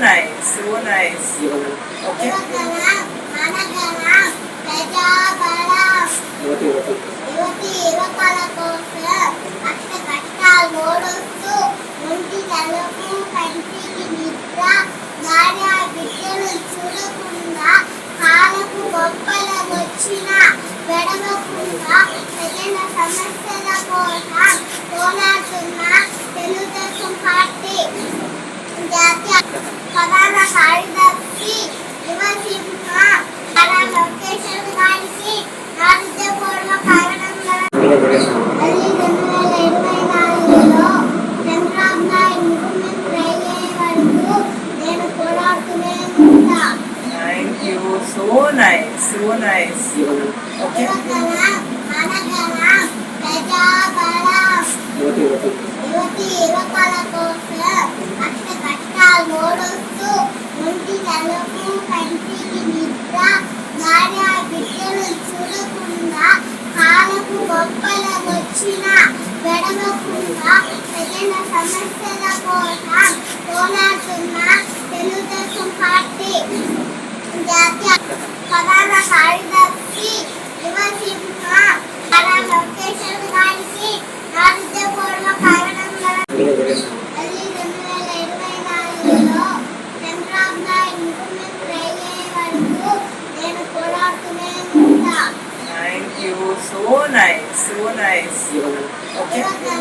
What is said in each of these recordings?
nice, so nice. Okay. ప్రధాన కార్యదర్శి యువసింహ నారా లోకేశ్వర్ గారికి నా హృదయపూర్వక అభినందనలు మళ్ళీ రెండు వేల ఇరవై నాలుగులో చంద్రబాబు నాయుడు ముఖ్యమంత్రి అయ్యే వరకు నేను పోరాడుతూనే ఉంటా thank you so nice so nice okay మనగణం ప్రజాబలం కాలకు గొప్పల వచ్చిన వెడవకుండా ప్రజల సమస్యల కోసం పోరాడుతున్న thank you so nice so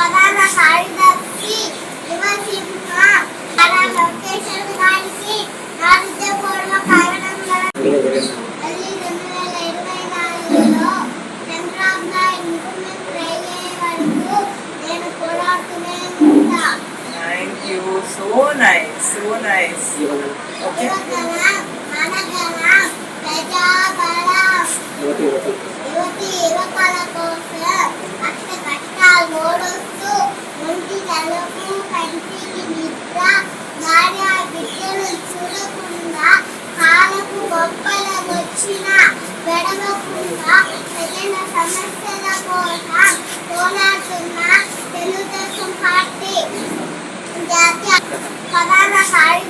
ప్రధాన కార్యదర్శి యువసింహ నారా లోకేశ్వర్ గారికి నా హృదయపూర్వక అభినందనలు మళ్ళీ రెండు వేల ఇరవై నాలుగులో చంద్రబాబు నాయుడు ముఖ్యమంత్రి అయ్యే వరకు నేను పోరాడుతూనే ఉంటా. Thank you so nice so nice okay యువగణం మనగణం ప్రజాబలం గడవకుండా ప్రజల సమస్యల కోసం పోరాడుతున్న తెలుగుదేశం పార్టీ జాతీయ ప్రధాన కార్యక్రమం